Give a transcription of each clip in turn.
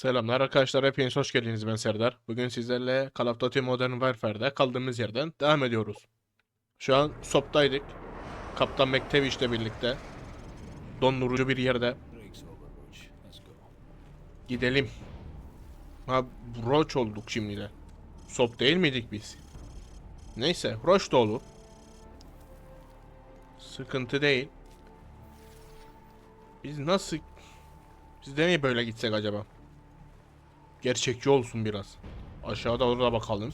Selamlar arkadaşlar, hepiniz hoş geldiniz. Ben Serdar. Bugün sizlerle Call of Duty Modern Warfare'da kaldığımız yerden devam ediyoruz. Şu an SOP'taydık. Kaptan McTavish ile birlikte. Dondurucu bir yerde. Gidelim. Ha, Roach olduk şimdi de. SOP değil miydik biz? Neyse, Roach da olur. Sıkıntı değil. Biz nasıl... Biz de mi böyle gitsek acaba? Gerçekçi olsun biraz. Aşağıda orada bakalım.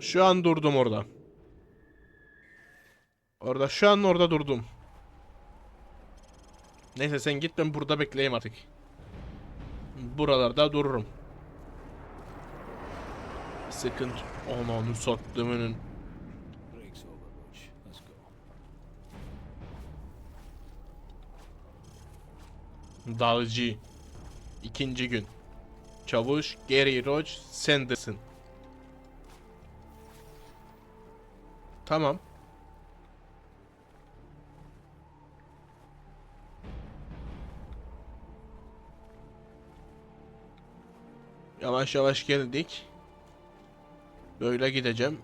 Şu an durdum orada. Orada şu an orada durdum. Neyse sen git ben burada bekleyeyim artık. Buralarda dururum. Sıkıntı. Onu soktuğumun. Dağcı. İkinci gün. Çavuş Gary Roach Sanderson. Tamam. Yavaş yavaş geldik. Böyle gideceğim.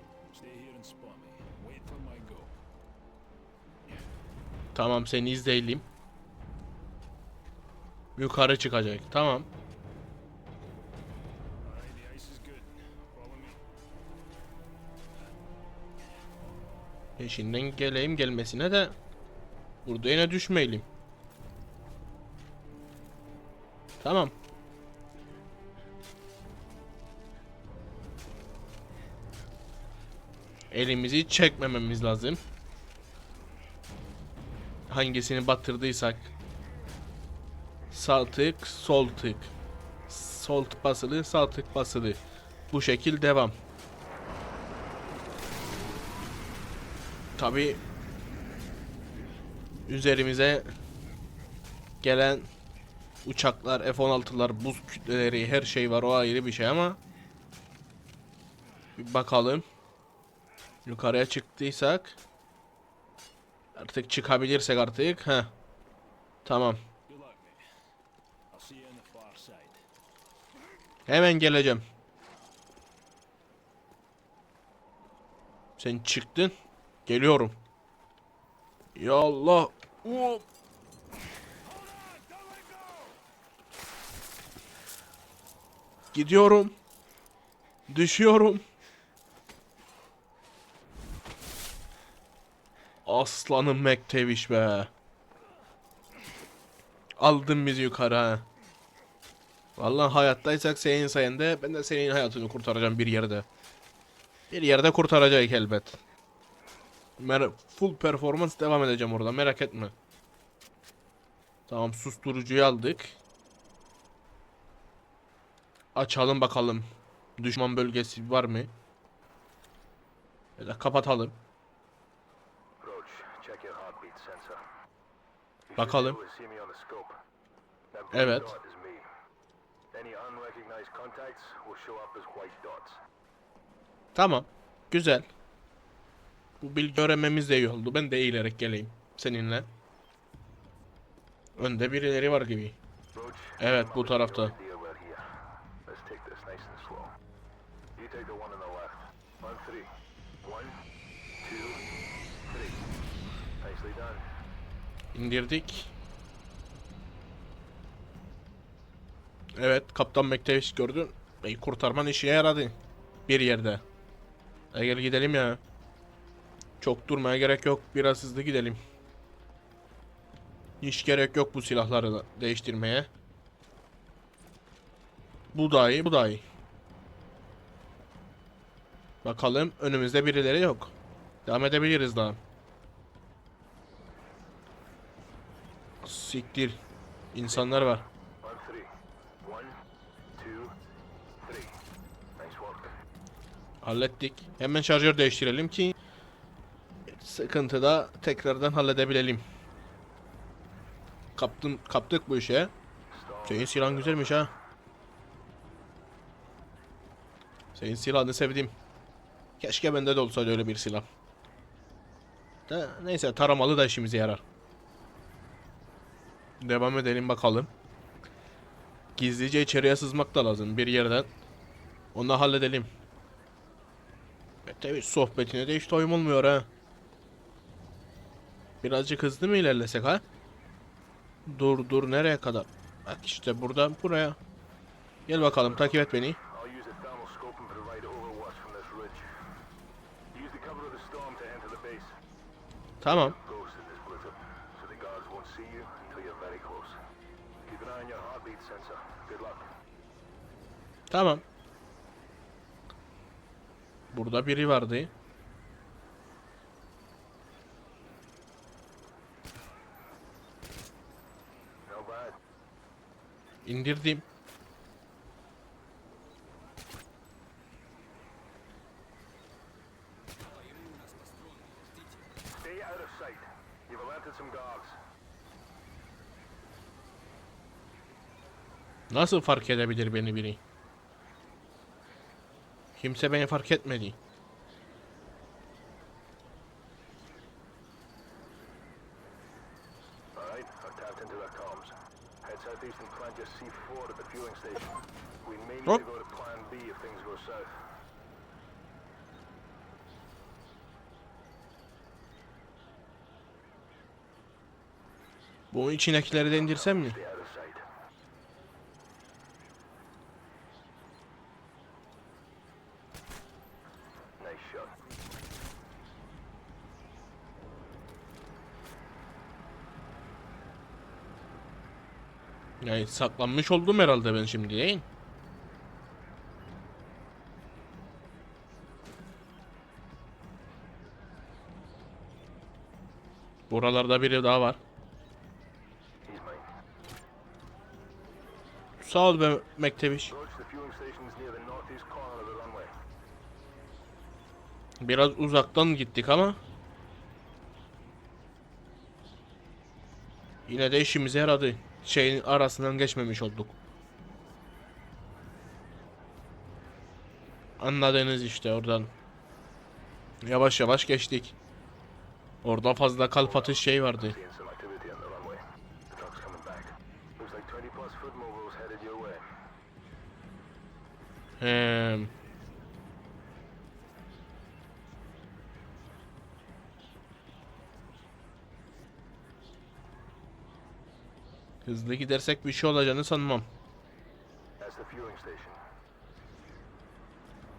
Tamam seni izleyelim. Yukarı çıkacak. Tamam. Peşinden geleyim gelmesine de burada yine düşmeyelim. Tamam. Elimizi çekmememiz lazım. Hangisini batırdıysak. Sağ tık, sol tık. Sol tık basılı, sağ tık basılı. Bu şekil devam. Tabi üzerimize gelen uçaklar, F-16'lar, buz kütleleri, her şey var. O ayrı bir şey ama bir bakalım. Yukarıya çıktıysak artık çıkabilirsek artık. ha Tamam. Hemen geleceğim. Sen çıktın. Geliyorum. Ya Allah. Hop. Gidiyorum. Düşüyorum. Aslanım McTavish be. Aldın bizi yukarı ha. Vallahi hayattaysak senin sayende ben de senin hayatını kurtaracağım bir yerde. Bir yerde kurtaracak elbet. Mer full performans devam edeceğim orada merak etme. Tamam susturucuyu aldık. Açalım bakalım. Düşman bölgesi var mı? Ya kapatalım. Bakalım. Evet. Tamam. Güzel. Bu bilgi öğrenmemiz de iyi oldu. Ben de eğilerek geleyim seninle. Önde birileri var gibi. Evet, bu tarafta. to Evet, Kaptan McTavish gördün. Bey kurtarman işe yaradı. Bir yerde. E gel gidelim ya. Çok durmaya gerek yok. Biraz hızlı gidelim. Hiç gerek yok bu silahları değiştirmeye. Bu da iyi, bu da iyi. Bakalım önümüzde birileri yok. Devam edebiliriz daha. Siktir. İnsanlar var. Hallettik. Hemen şarjör değiştirelim ki sıkıntıda tekrardan halledebilelim. Kaptım, kaptık bu işe. Senin silahın güzelmiş ha. Senin silahını sevdim. Keşke bende de olsaydı öyle bir silah. Da, neyse taramalı da işimize yarar. Devam edelim bakalım. Gizlice içeriye sızmak da lazım bir yerden. Onu halledelim. E tabi sohbetine de hiç doyum olmuyor ha. Birazcık hızlı mı ilerlesek ha? Dur dur nereye kadar? Bak işte burada buraya. Gel bakalım takip et beni. Tamam. Tamam. Burada biri vardı. İndirdim. Nasıl fark edebilir beni biri? Kimse beni fark etmedi. Alright, I've tapped into their comms. Yani saklanmış oldum herhalde ben şimdi değil. Buralarda biri daha var. Sağ ol be runway. Biraz uzaktan gittik ama yine de işimize yaradı. Şeyin arasından geçmemiş olduk. Anladınız işte oradan. Yavaş yavaş geçtik. Orada fazla kalp atış şey vardı. Seeing Hızlı gidersek bir şey olacağını sanmam.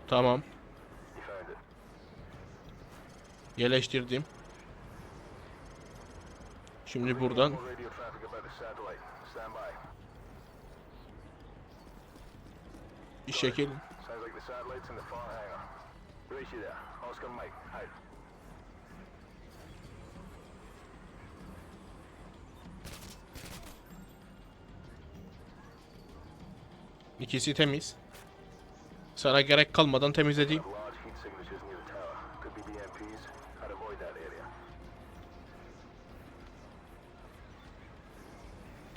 Tamam. Yerleştirdim. Şimdi buradan More radio ikisi temiz. Sana gerek kalmadan area.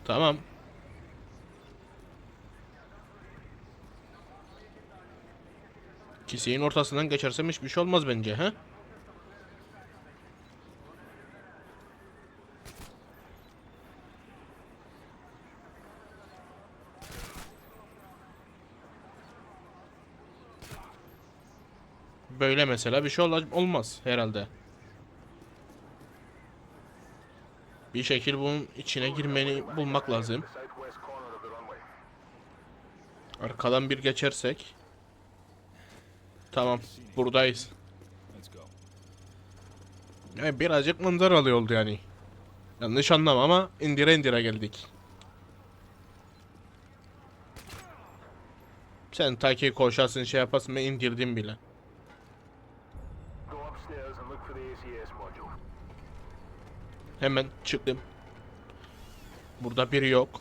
Tamam. İkisinin ortasından geçersem hiçbir şey olmaz bence he? Böyle mesela bir şey olmaz herhalde. Bir şekil bunun içine girmeni bulmak lazım. Arkadan bir geçersek. Tamam. Buradayız. Yani birazcık manzaralı oldu yani. Yanlış anlama ama indire indire geldik. Sen ta ki koşasın şey yapasın ben indirdim bile. Hemen çıktım. Burada biri yok.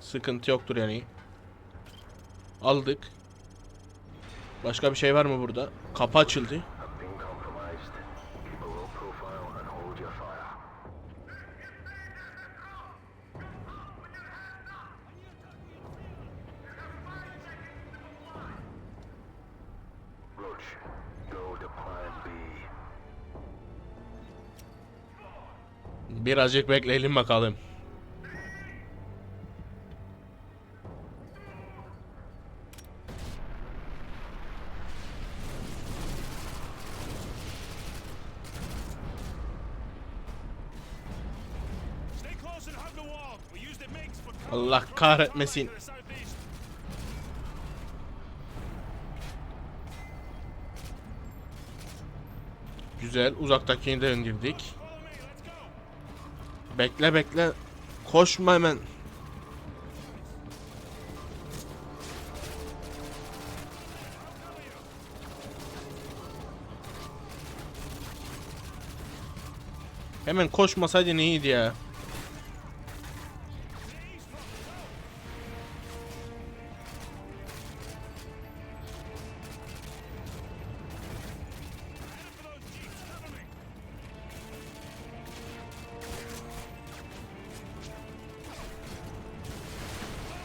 Sıkıntı yoktur yani. Aldık. Başka bir şey var mı burada? Kapı açıldı. MiGs for cover. Allah kahretmesin. Güzel. Uzaktakini de indirdik. Bekle bekle. Koşma hemen. Hemen koşmasaydın iyiydi ya.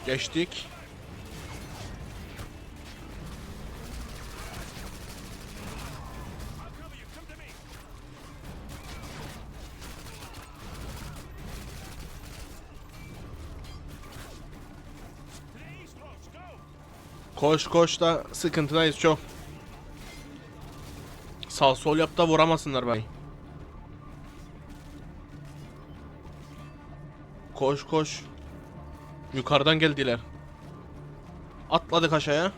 Go. Koş koş da sıkıntıdayız çok. Sağ sol yap da vuramasınlar beni. Koş koş. Yukarıdan geldiler. Atladık aşağıya.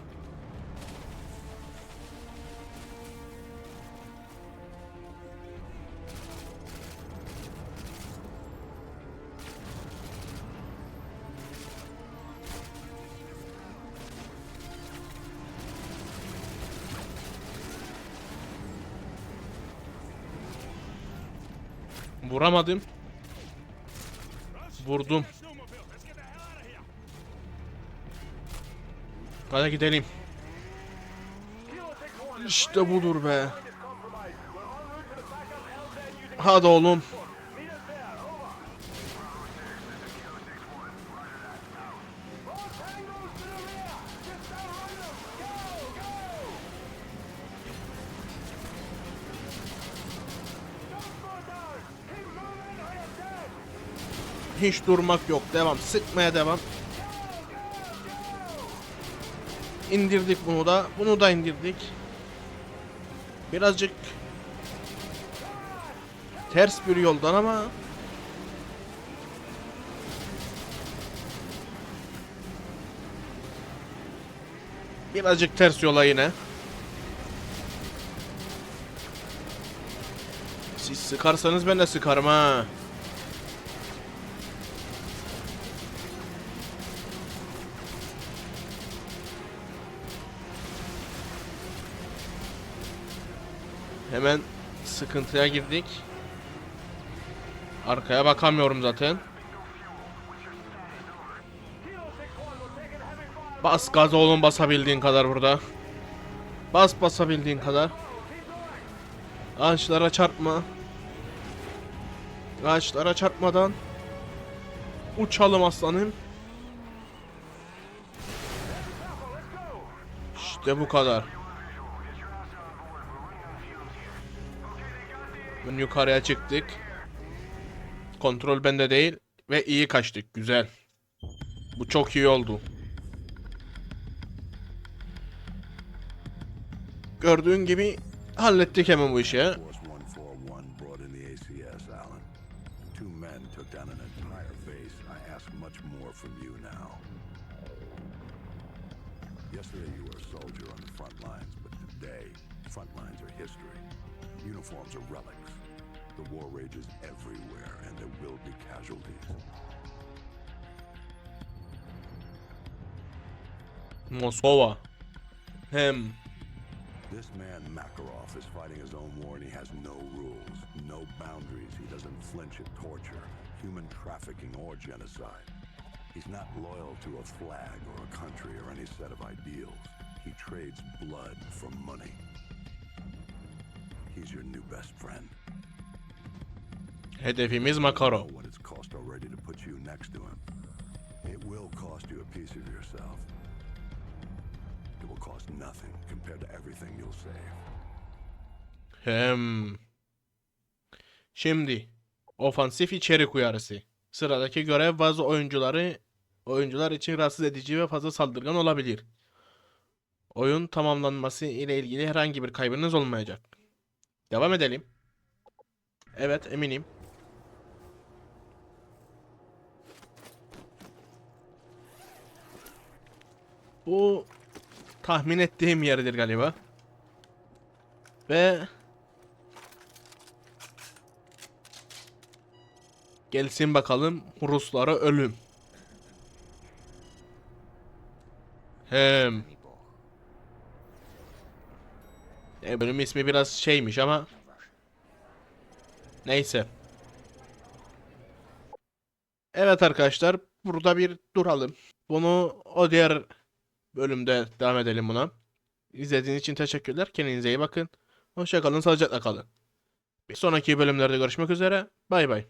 Vuramadım. Vurdum. Hadi gidelim. İşte budur be. Hadi oğlum. Hiç durmak yok. Devam. Sıkmaya devam. İndirdik bunu da. Bunu da indirdik. Birazcık ters bir yoldan ama birazcık ters yola yine. Siz sıkarsanız ben de sıkarım ha. Hemen sıkıntıya girdik. Arkaya bakamıyorum zaten. Bas gaz oğlum basabildiğin kadar burada. Bas basabildiğin kadar. Ağaçlara çarpma. Ağaçlara çarpmadan uçalım aslanım. İşte bu kadar. Ben yukarıya çıktık. Kontrol bende değil ve iyi kaçtık. Güzel. Bu çok iyi oldu. Gördüğün gibi hallettik hemen bu işi. ya. Force 141 brought in the ACS, Alan. Two men took down an entire base. I ask much more from you now. Yesterday you were a soldier on the front lines, but today, front lines are history. Uniforms are relics. The war rages everywhere, and there will be casualties. Moskova. Him. This man Makarov is fighting his own war and he has no rules, no boundaries. He doesn't flinch at torture, human trafficking, or genocide. He's not loyal to a flag or a country or any set of ideals. He trades blood for money. He's your new best friend. Hedefimiz Makarov. Hem. Şimdi Ofansif içerik uyarısı. Sıradaki görev bazı oyuncuları oyuncular için rahatsız edici ve fazla saldırgan olabilir. Oyun tamamlanması ile ilgili herhangi bir kaybınız olmayacak. Devam edelim. Evet eminim. Bu tahmin ettiğim yerdir galiba. Ve gelsin bakalım Ruslara ölüm. Hem. E, bölüm ismi biraz şeymiş ama neyse. Evet arkadaşlar burada bir duralım. Bunu o diğer bölümde devam edelim buna. İzlediğiniz için teşekkürler. Kendinize iyi bakın. Hoşça kalın, sağlıcakla kalın. Bir sonraki bölümlerde görüşmek üzere. Bay bay.